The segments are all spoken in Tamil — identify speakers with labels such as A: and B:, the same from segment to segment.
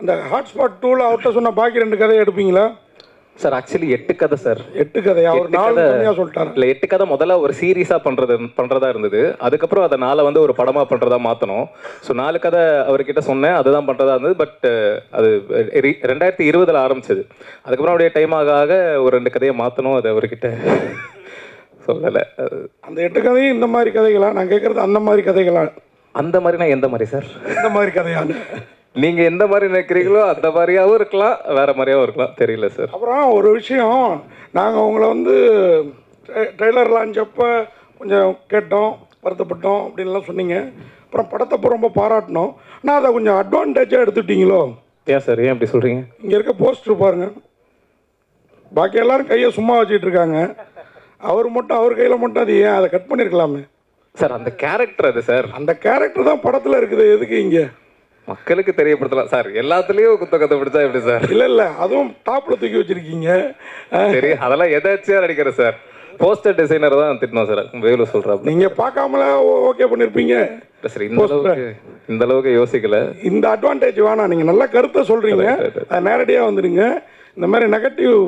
A: அந்த ஹாட்ஸ்பாட் டூவில் அவர்கிட்ட சொன்ன பாக்கி ரெண்டு கதையை எடுப்பீங்களா?
B: சார் ஆக்சுவலி எட்டு கதை சார்.
A: எட்டு கதையா? ஒரு நாலு
B: கதை.
A: கம்மியாக சொல்லிட்டாரு?
B: இல்ல எட்டு கதை முதல்ல ஒரு சீரீஸா பண்றது பண்றதா இருந்தது. அதுக்கப்புறம் அதை நாளை வந்து ஒரு படமா பண்றதா மாத்தணும். ஸோ நாலு கதை அவர்கிட்ட சொன்னேன் அதுதான் பண்றதா இருந்தது. பட் அது ரெண்டாயிரத்தி இருபதுல ஆரம்பிச்சது. அதுக்கப்புறம் அப்படியே டைம் ஆக ஆக ஒரு ரெண்டு கதையை மாத்தணும் அது அவர்கிட்ட சொல்லலை.
A: அந்த எட்டு கதையும் இந்த மாதிரி கதைகளா? நான் கேட்குறது அந்த மாதிரி கதைகளா?
B: அந்த மாதிரினா எந்த மாதிரி சார்?
A: இந்த மாதிரி கதையான்னு
B: நீங்க எந்த மாதிரி நினைக்கிறீங்களோ அந்த மாதிரியாவும் இருக்கலாம் வேற மாதிரியாவும் இருக்கலாம். தெரியல சார்
A: அப்புறம் ஒரு விஷயம் நாங்கள் உங்களை வந்து ட்ரெய்லர் லான்ச் அப்போ கொஞ்சம் கேட்டோம் வருத்தப்பட்டோம் அப்படின்லாம் சொன்னீங்க. அப்புறம் படத்தை அப்போ ரொம்ப பாராட்டினோம். ஆனால் அதை கொஞ்சம் அட்வான்டேஜாக எடுத்துட்டீங்களோ?
B: ஏன் சார் ஏன் அப்படி சொல்றீங்க?
A: இங்கே இருக்க போஸ்டர் பாருங்க. பாக்கி எல்லாரும் கையை சும்மா வச்சிட்டு இருக்காங்க. அவர் மட்டும் அவர் கையில் மட்டும் அது ஏன்? அதை கட் பண்ணியிருக்கலாமே
B: சார் அந்த கேரக்டர் அது சார்
A: அந்த கேரக்டர் தான் படத்தில் இருக்குது. எதுக்கு இங்கே?
B: மக்களுக்கு தெரியப்படுத்தலாம். சார் எல்லாத்துலயும் குத்த கதை பிடிச்சா எப்படி சார்?
A: இல்லை இல்லை அதுவும் டாப்பில் தூக்கி வச்சிருக்கீங்க.
B: சரி அதெல்லாம் எதாச்சியா நடிக்கிறேன் சார் போஸ்டர் டிசைனர் தான் திட்டணும் சார் வேலு சொல்றாப்ல.
A: நீங்கள் பார்க்காமல ஓகே பண்ணியிருப்பீங்க
B: சார் இந்த அளவுக்கு இந்த அளவுக்கு யோசிக்கல.
A: இந்த அட்வான்டேஜ் வேணாம் நீங்கள் நல்ல கருத்தை சொல்கிறீங்க நேரடியாக வந்துடுங்க. இந்த மாதிரி நெகட்டிவ்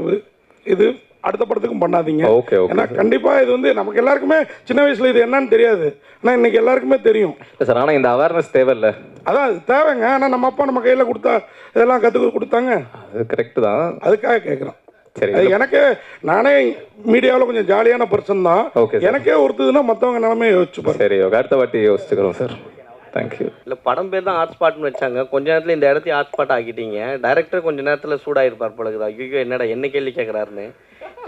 A: இது. அடுத்த படத்துக்கும் பண்ணாதீங்க.
B: Okay okay.
A: ஏன்னா கண்டிப்பாக இது வந்து நமக்கு எல்லாருக்குமே சின்ன வயசில் இது என்னன்னு தெரியாது. ஆனால் இன்னைக்கு எல்லாருக்குமே தெரியும்.
B: சார் ஆனா இந்த அவேர்னஸ் தேவையில்ல.
A: அதான் அது தேவைங்க. ஆனால் நம்ம அப்பா நம்ம கையில் கொடுத்தா இதெல்லாம் கற்றுக்க கொடுத்தாங்க.
B: அது கரெக்ட் தான்.
A: அதுக்காக கேட்குறோம்
B: சரி
A: அது எனக்கு நானே மீடியாவில் கொஞ்சம் ஜாலியான பர்சன் தான்.
B: sir.
A: எனக்கே ஒருத்ததுன்னா மற்றவங்க நிலமே யோசிச்சு பாருங்க.
B: சரி ஓகே அடுத்த வாட்டி யோசிச்சுக்கிறோம் சார். தேங்க்யூ
C: இல்லை படம் பேர் தான் ஹாட்ஸ்பாட்னு வச்சாங்க. கொஞ்ச நேரத்தில் இந்த இடத்தையும் ஹாட்ஸ்பாட் ஆக்கிட்டீங்க. டைரக்டர் கொஞ்ச நேரத்தில் சூடாயிருப்பார் பொழுது ஐயோ என்னடா என்ன கேள்வி கேட்குறாருன்னு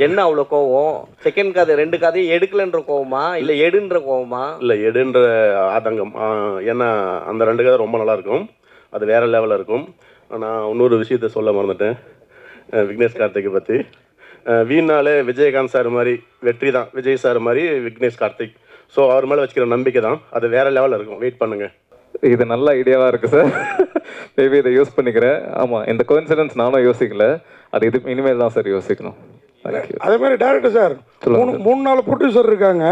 C: என்ன அவ்வளோ கோவம்? செகண்ட் கதை ரெண்டு கதையும் எடுக்கலன்ற கோவமா? இல்லை எடுன்ற கோவமா?
D: இல்லை எடுன்ற ஆதங்கம். ஏன்னா அந்த ரெண்டு கதை ரொம்ப நல்லா இருக்கும். அது வேற லெவலில் இருக்கும். நான் இன்னொரு விஷயத்த சொல்ல மறந்துட்டேன். விக்னேஷ் கார்த்திகை பற்றி வீணாலே விஜயகாந்த் சார் மாதிரி வெற்றி தான். விஜய் சார் மாதிரி விக்னேஷ் கார்த்திக். ஸோ அவர் மேலே வச்சுக்கிற நம்பிக்கை தான். அது வேற லெவலில் இருக்கும். வெயிட் பண்ணுங்க.
B: இது நல்ல ஐடியாவா இருக்கு சார் மேபி இதை யூஸ் பண்ணிக்கிறேன். ஆமா இந்த கோயின்சிடன்ஸ் நானும் யோசிக்கல. அது இது இனிமேல் தான் சார் யோசிக்கணும்.
A: அதே மாதிரி டேரக்டர் சார் மூணு மூணு நாலு ப்ரொடியூசர் இருக்காங்க.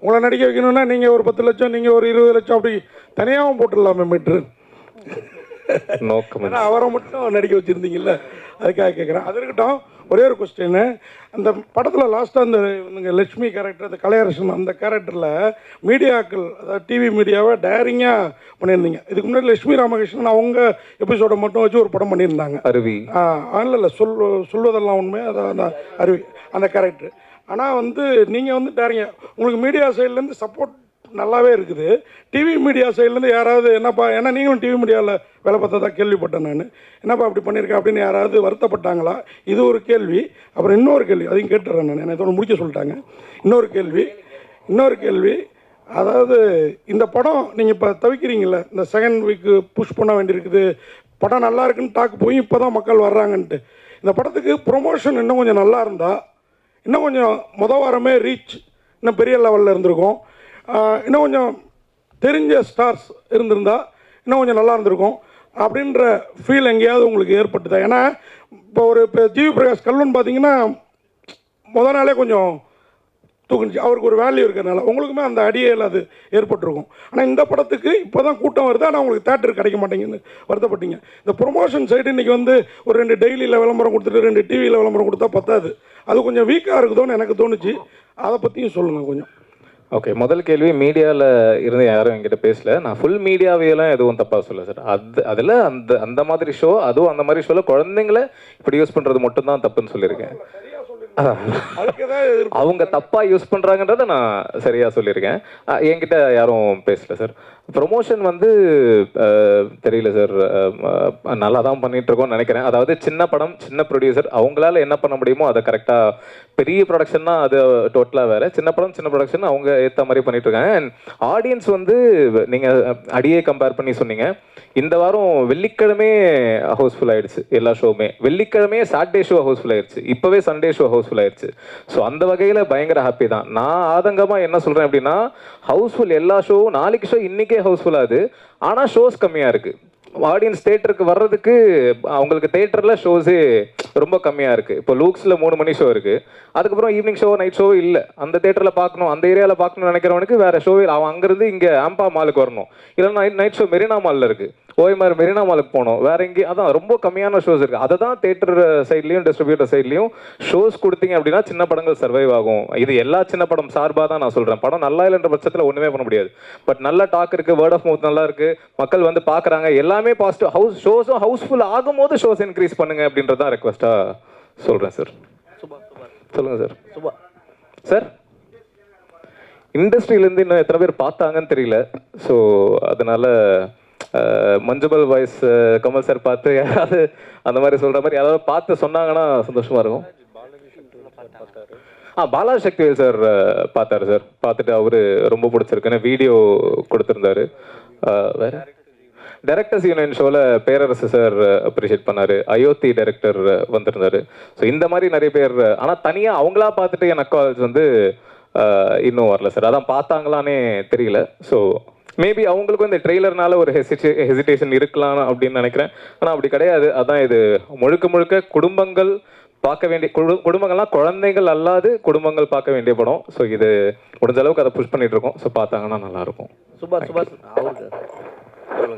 A: உங்களை நடிக்க வைக்கணும்னா நீங்கள் ஒரு பத்து லட்சம் நீங்கள் ஒரு இருபது லட்சம் அப்படி தனியாகவும் போட்டுடலாமே மீட்ரு
B: நோக்கம்.
A: அவரை மட்டும் நடிக்க வச்சுருந்தீங்கல்ல. அதுக்காக கேட்குறேன் அது இருக்கட்டும் ஒரே ஒரு கொஸ்டின் அந்த படத்தில் லாஸ்ட்டாக அந்த இவங்க லட்சுமி கேரக்டர் அந்த கலையரசன் அந்த கேரக்டரில் மீடியாக்கள் அதாவது டிவி மீடியாவை டேரிங்காக பண்ணியிருந்தீங்க. இதுக்கு முன்னாடி லட்சுமி ராமகிருஷ்ணன் அவங்க எபிசோடை மட்டும் வச்சு ஒரு படம் பண்ணியிருந்தாங்க.
B: அருவி.
A: இல்லை இல்லை சொல் சொல்வதெல்லாம் உண்மை அதான் அந்த அருவி அந்த கேரக்டர் ஆனால் வந்து நீங்கள் வந்து டேரிங்க உங்களுக்கு மீடியா சைட்லேருந்து சப்போர்ட் நல்லாவே இருக்குது. டிவி மீடியா சைட்லேருந்து யாராவது என்னப்பா ஏன்னா நீங்களும் டிவி மீடியாவில் வேலை பார்த்ததா கேள்விப்பட்டேன் நான். என்னப்பா அப்படி பண்ணியிருக்கேன் அப்படின்னு யாராவது வருத்தப்பட்டாங்களா? இது ஒரு கேள்வி. அப்புறம் இன்னொரு கேள்வி அதையும் கேட்டுறேன் நான். என்னை இதோட முடிக்க சொல்லிட்டாங்க. இன்னொரு கேள்வி இன்னொரு கேள்வி. அதாவது இந்த படம் நீங்கள் இப்போ தவிக்கிறீங்கள இந்த செகண்ட் வீக்கு புஷ் பண்ண வேண்டியிருக்குது. படம் நல்லா இருக்குன்னு டாக்கு போய் இப்போ தான் மக்கள் வர்றாங்கன்ட்டு. இந்த படத்துக்கு ப்ரொமோஷன் இன்னும் கொஞ்சம் நல்லா இருந்தால் இன்னும் கொஞ்சம் முத வாரமே ரீச் இன்னும் பெரிய லெவலில் இருந்திருக்கும். இன்னும் கொஞ்சம் தெரிஞ்ச ஸ்டார்ஸ் இருந்திருந்தா இன்னும் கொஞ்சம் நல்லா இருந்திருக்கும் அப்படின்ற ஃபீல் எங்கேயாவது உங்களுக்கு ஏற்பட்டுதா? ஏன்னா இப்போ ஒரு இப்போ ஜிவி பிரகாஷ் கல்லுன்னு பார்த்தீங்கன்னா முத நாளே கொஞ்சம் தூக்குனுச்சு. அவருக்கு ஒரு வேல்யூ இருக்கிறனால உங்களுக்குமே அந்த அடியில் அது ஏற்பட்டிருக்கும். ஆனால் இந்த படத்துக்கு இப்போ தான் கூட்டம் வருது. ஆனால் உங்களுக்கு தேட்டர் கிடைக்க மாட்டேங்குன்னு வருத்தப்பட்டீங்க. இந்த ப்ரொமோஷன் சைடு இன்றைக்கி வந்து ஒரு ரெண்டு டெய்லியில் விளம்பரம் கொடுத்துட்டு ரெண்டு டிவியில் விளம்பரம் கொடுத்தா பத்தாது. அது கொஞ்சம் வீக்காக இருக்குதோன்னு எனக்கு தோணுச்சு. அதை பற்றியும் சொல்லுங்கள் கொஞ்சம்.
B: ஓகே முதல் கேள்வி மீடியாவில் இருந்து யாரும் என்கிட்ட பேசல. நான் ஃபுல் மீடியாவையெல்லாம் எதுவும் தப்பாக சொல்ல சார் அது அதில் அந்த அந்த மாதிரி ஷோ அதுவும் அந்த மாதிரி ஷோவில் குழந்தைங்கள இப்படி யூஸ் பண்ணுறது மட்டும்தான் தப்புன்னு சொல்லியிருக்கேன். அவங்க தப்பா யூஸ் பண்றாங்கன்றத நான் சரியா சொல்லியிருக்கேன். என்கிட்ட யாரும் பேசல சார் ப்ரொமோஷன் வந்து தெரியல சார் நல்லா தான் பண்ணிட்டு இருக்கோம்னு நினைக்கிறேன். அதாவது சின்ன படம் சின்ன ப்ரொடியூசர் அவங்களால என்ன பண்ண முடியுமோ அதை கரெக்டா பெரிய ப்ரொடக்ஷன்னா அது டோட்டலாக வேறு. சின்ன படம் சின்ன ப்ரொடக்ஷன் அவங்க ஏற்ற மாதிரி பண்ணிட்டு இருக்காங்க. அண்ட் ஆடியன்ஸ் வந்து நீங்கள் அடியே கம்பேர் பண்ணி சொன்னீங்க. இந்த வாரம் வெள்ளிக்கிழமே ஹவுஸ்ஃபுல் ஆயிடுச்சு எல்லா ஷோவுமே வெள்ளிக்கிழமையே சாட்டர்டே ஷோ ஹவுஸ்ஃபுல் ஆயிடுச்சு. இப்போவே சண்டே ஷோ ஹவுஸ்ஃபுல் ஆயிடுச்சு. ஸோ அந்த வகையில் பயங்கர ஹாப்பி தான். நான் ஆதங்கமாக என்ன சொல்கிறேன் அப்படின்னா ஹவுஸ்ஃபுல் எல்லா ஷோவும் நாளைக்கு ஷோ இன்னைக்கே ஹவுஸ்ஃபுல் ஆகுது. ஆனால் ஷோஸ் கம்மியாக இருக்குது ஆடியன்ஸ் தேட்டருக்கு வர்றதுக்கு அவங்களுக்கு தேட்டரில் ஷோஸே ரொம்ப கம்மியாக இருக்குது இப்போ லூக்ஸில் மூணு மணி ஷோ இருக்குது அதுக்கப்புறம் ஈவினிங் ஷோ நைட் ஷோ இல்லை. அந்த தேட்டரில் பார்க்கணும் அந்த ஏரியாவில் பார்க்கணும்னு நினைக்கிறவனுக்கு வேறு ஷோவே அவன் அங்கேருந்து இங்கே ஆம்பா மாலுக்கு வரணும். இல்லைன்னா நைட் நைட் ஷோ மெரினா மாலில் இருக்குது ஓய்மார் மெரினா மாலுக்கு போகணும் வேற எங்கேயும் அதான் ரொம்ப கம்மியான ஷோஸ் இருக்குது அதை தான் தேட்டர் சைட்லேயும் டிஸ்ட்ரிபியூட்டர் சைட்லேயும் ஷோஸ் கொடுத்தீங்க அப்படின்னா சின்ன படங்கள் சர்வைவ் ஆகும். இது எல்லா சின்ன படம் சார்பாக தான் நான் சொல்கிறேன் படம் நல்லா இல்லைன்ற பட்சத்தில் ஒன்றுமே பண்ண முடியாது. பட் நல்ல டாக் இருக்குது வேர்ட் ஆஃப் மவுத் நல்லா இருக்குது மக்கள் வந்து பார்க்குறாங்க. எல்லாமே பாசிட்டிவ் ஹவுஸ் ஷோஸும் ஹவுஸ்ஃபுல் ஆகும்போது ஷோஸ் இன்க்ரீஸ் பண்ணுங்க அப்படின்றது தான் ரெக்வஸ்ட்டாக சொல்கிறேன் சார் சொல்லுங்கள் சார்
C: சுபா.
B: சார் இண்டஸ்ட்ரியிலேருந்து இன்னும் எத்தனை பேர் பார்த்தாங்கன்னு தெரியல. ஸோ அதனால மஞ்சுபல் வாய்ஸ் கமல் சார் பார்த்து யாராவது அந்த மாதிரி சொல்கிற மாதிரி யாராவது பார்த்து சொன்னாங்கன்னா சந்தோஷமா இருக்கும். ஆ பாலா சக்திவேல் சார் பார்த்தாரு சார். பார்த்துட்டு அவரு ரொம்ப பிடிச்சிருக்குன்னு வீடியோ கொடுத்துருந்தாரு. வேற? டைரக்டர்ஸ் யூனியன் ஷோவில் பேரரசு சார் அப்ரிஷியேட் பண்ணாரு. அயோத்தி டைரக்டர் வந்திருந்தாரு. ஸோ இந்த மாதிரி நிறைய பேர் ஆனால் தனியாக அவங்களா பார்த்துட்டு எனக்கு கால்ஸ் வந்து இன்னும் வரல சார். அதான் பார்த்தாங்களானே தெரியல. ஸோ மேபி அவங்களுக்கும் இந்த ட்ரெய்லர்னால ஒரு ஹெசிடே ஹெசிடேஷன் இருக்கலாம் அப்படின்னு நினைக்கிறேன். ஆனால் அப்படி கிடையாது. அதான் இது. முழுக்க முழுக்க குடும்பங்கள் பார்க்க வேண்டிய குடு குடும்பங்கள்லாம் குழந்தைகள் அல்லாது குடும்பங்கள் பார்க்க வேண்டிய படம். ஸோ இது முடிஞ்ச அளவுக்கு அதை புஷ் பண்ணிட்டு இருக்கோம். ஸோ பார்த்தாங்கன்னா நல்லா இருக்கும்
C: சுபா சுபா அவருக்கு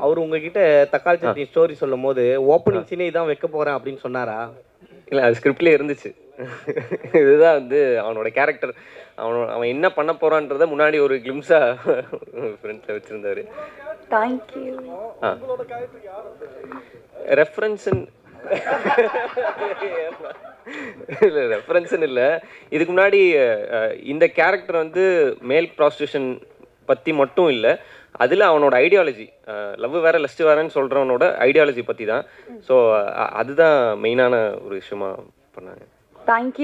C: அவர் உங்ககிட்ட தக்காளி சட்னி ஸ்டோரி சொல்லும் போது ஓப்பனிங் சீனே இதான் வைக்க போறேன் அப்படின்னு சொன்னாரா?
E: இல்லை அது ஸ்கிரிப்ட்லேயே இருந்துச்சு. இதுதான் வந்து அவனோட கேரக்டர் அவனோட அவன் என்ன பண்ண போறான்றத முன்னாடி ஒரு கிளிம்ஸாக ஃப்ரெண்ட்ஸில் வச்சுருந்தாரு.
F: தேங்க்யூ
E: ஆ. ரெஃபரன்ஸுன்னு இல்லை ரெஃபரன்ஸுன்னு இல்லை. இதுக்கு முன்னாடி இந்த கேரக்டர் வந்து மேல் ப்ராஸ்டியூஷன் பற்றி மட்டும் இல்லை. அதில் அவனோட ஐடியாலஜி லவ் வேற லஸ்ட் வேறன்னு சொல்கிறவனோட ஐடியாலஜி பற்றி தான் ஸோ அதுதான் மெயினான ஒரு விஷயமா பண்ணாங்க.
F: தேங்க்யூ